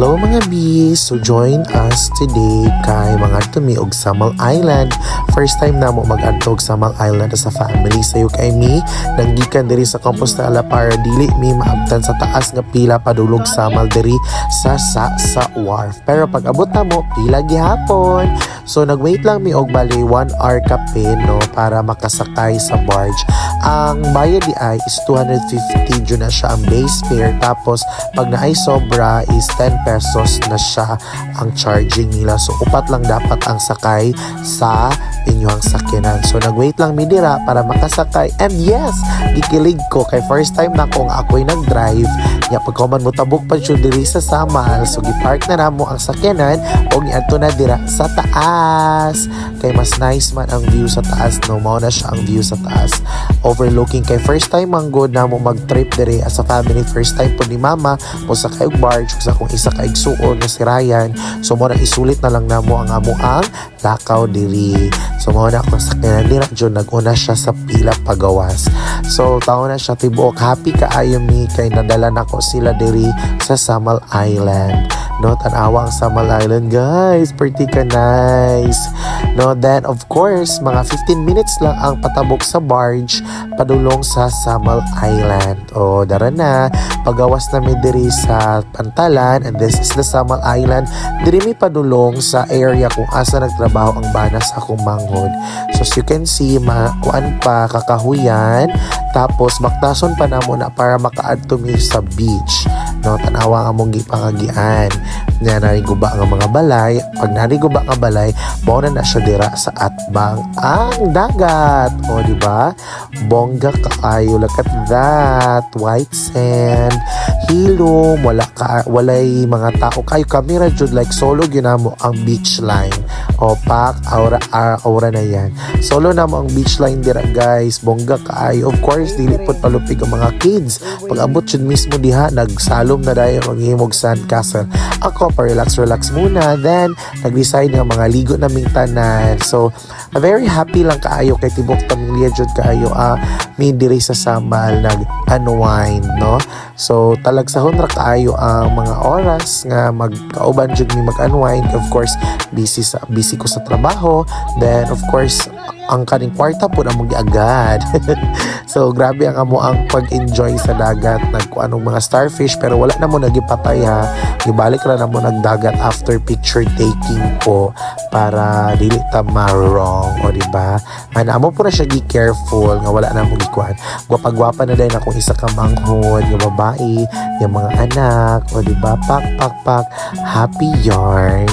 Hello mga bees! So join us today kay mga tumi og Samal Island. First time na mo mag-adto og Samal Island sa family sayo kay mi. Nanggikan diri sa Compostela para dili mi maabtan sa taas nga pila padulog Samal diri sa sa sa wharf. Pero pag abot na mo pila gihapon. So nag-wait lang mi og bali 1 hour kape no para makasakay sa barge. Ang bayad di ay is 250 jud na siya ang base fare tapos pag naay sobra is 10 pesos na siya ang charging nila. So upat lang dapat ang sakay sa inyong sakyanan. So nag-wait lang mi dira para makasakay. And yes, gikilig ko kay first time na kung ako'y nag-drive. Ya pagkuman mo tabok pa siya diri sa Samal. So gipark na namo ang sakyanan o giadto na dira sa taas. Kay mas nice man ang view sa taas no. Mao na siya ang view sa taas. Overlooking kay first time man good na mo mag-trip diri as a family. First time po ni mama mo sa kayog barge sa kung isa ka igsuon nga si Ryan. So mo na isulit na lang namo ang amo ang lakaw diri. So mo na ako sa kanya dira jud naguna siya sa pila pagawas. So tao na siya tibuok happy kaayo mi kay nadala nako sila diri sa Samal Island. No, tanawa ang Samal Island guys. Pretty ka nice. No, then of course, mga 15 minutes lang ang patabok sa barge padulong sa Samal Island. O, dara na. Pagawas na mi diri sa Pantalan and this is the Samal Island. Diri mi padulong sa area kung asa nagtrabaho ang bana sa akong manghod. So as you can see, makuan pa kakahuyan. Tapos baktason pa na para makaadto mi sa beach. No, tanawa nga mong gipangagian. Nga nariguba nga mga balay. Pag nariguba nga balay, mao na na siya dira sa atbang ang dagat. O, di ba? Bongga kaayo. Look at that. White sand. Hilom. Wala ka, walay mga tao. Kayo kamera jud like solo ginamo ang beach line. O, pak, aura, ah, aura na yan. Solo na mo ang beach line dira guys. Bongga kaayo. Of course, dili po palupig ang mga kids. Pag abot yun mismo diha, nagsalom na dayo maghimog sand castle. Ako, pa-relax, relax muna. Then, nag-decide nga mga ligo naming tanan. So, very happy lang kaayo kay Tibok Pamilya Jud kaayo. Ah, mi diri sa Samal nag-unwind, no? So, talagsahon ra kaayo ang mga oras nga magkauban jud mi mag-unwind. Of course, busy sa busy ko sa trabaho. Then, of course, ang kaning kwarta po na mong agad. so, grabe ang amo ang pag-enjoy sa dagat. Nagkuha ng mga starfish pero wala na mo nagipatay ha. Ibalik ra na mo nagdagat after picture taking po para dili ta ma-wrong o di ba? Ana amo po na siya gi careful nga wala na mo gikuan. Gwapa-gwapa na din akong isa ka manghod, yung babae, yung mga anak, o di ba? Pak pak pak, happy yarn.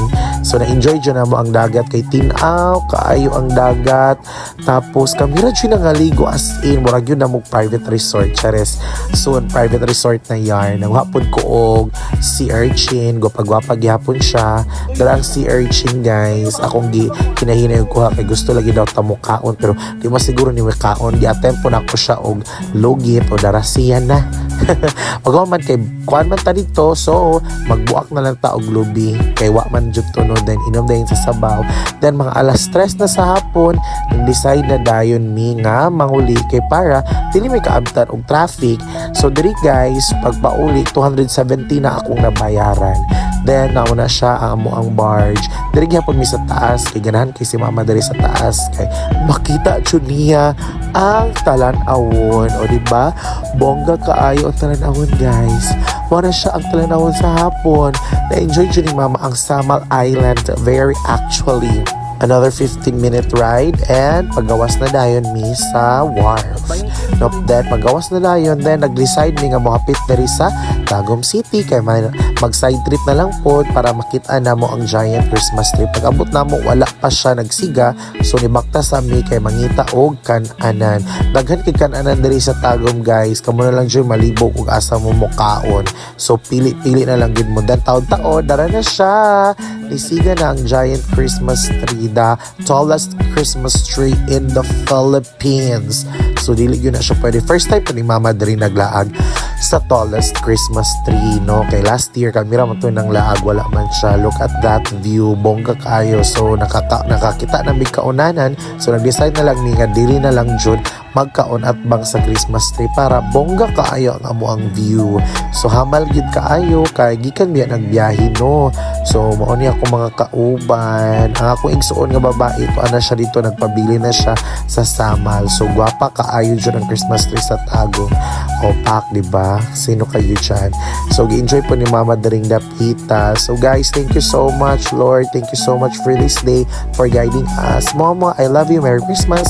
So na-enjoy dyan na mo ang dagat kay tinaw, kaayo ang dagat. Tapos kamera dyan na ngaligo as in, murag yun na mo private resort. Chares, soon private resort na yarn. Ang hapon ko og sea urchin, gwapa-gwapa gihapon siya. Dala ang sea urchin guys, akong gi kinahinay ko ha, kay gusto lagi daw ta mo kaon pero di mo siguro ni mo kaon. Gi-attempt po na ko siya og logit o darasiyan na. Pag man kay kuan man ta dito, so magbuak na lang ta og lubi kay wa man jud to no then inom dayon sa sabaw. Then mga alas 3 na sa hapon, nag-decide na dayon mi nga manguli kay para dili may kaabtan og traffic. So diri guys, pagpauli 270 na akong nabayaran. Then nauna siya ang amo ang barge. Diri gyapon mi sa taas kay ganahan kay si mama diri sa taas kay makita jud ang talan-awon o di ba? Bongga kaayo ang talan-awon guys. Wala siya ang talan-awon sa hapon. Na-enjoy dyan ni mama ang Samal Island very actually. Another 15 minute ride and pagawas na dayon mi sa wharf. Nope, then pagawas na dayon then nag-decide mi nga mohapit diri sa Tagum City kay mag side trip na lang pod para makita na mo ang giant Christmas tree. Pag abot na mo wala pa siya nagsiga so nibakta sa mi kay mangita og kan-anan. Daghan kay kan-anan diri sa Tagum guys. Kamo na lang dyan malibog ug asa mo mukaon. So pili-pili na lang gid mo. Dan taon-taon dara na siya. Nisiga na ang giant Christmas tree, the tallest Christmas tree in the Philippines. So dili yun na siya pwede. First time pa ni Mama diri naglaag sa tallest Christmas tree, no? Kay last year, kami raman to ng laag, wala man siya. Look at that view, bongga kayo. So nakaka nakakita na may kaunanan. So nag-decide na lang ni nga dili na lang jud magkaon at bang sa Christmas tree para bongga kaayo ang amo view. So hamal gid kaayo kay gikan biya nagbiyahe no. So mao ni ako mga kauban. Ang akong igsuon nga babae to ana siya dito nagpabili na siya sa Samal. So gwapa kaayo dyan ang Christmas tree sa Tagum. O pak, di ba? Sino kayo dyan? So gi-enjoy po ni Mama Daring Dapita. So guys, thank you so much Lord. Thank you so much for this day for guiding us. Mama, I love you. Merry Christmas.